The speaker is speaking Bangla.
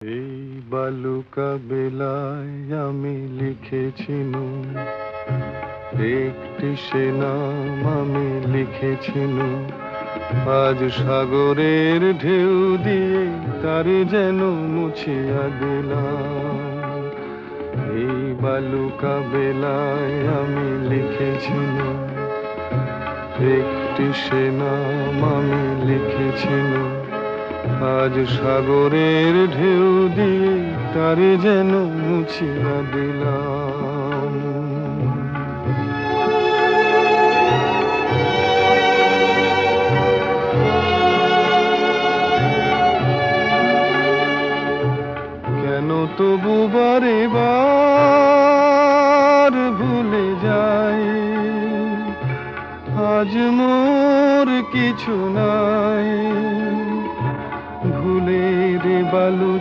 এই বালুকা বেলায় আমি লিখেছিনু একটি সে নাম আমি লিখেছিনু আজ সাগরের ঢেউ দিয়ে তারে যেন মুছিয়া দিলাম। এই বালুকা বেলায় আমি লিখেছিনু একটি সে নাম আমি লিখেছিনু আজ সাগরের ঢেউ দিয়ে তারে যেন মুছিয়া দিলাম। কেন তবু বারে বার ভুলে যাই? আজ মোর কিছু না ಬಲು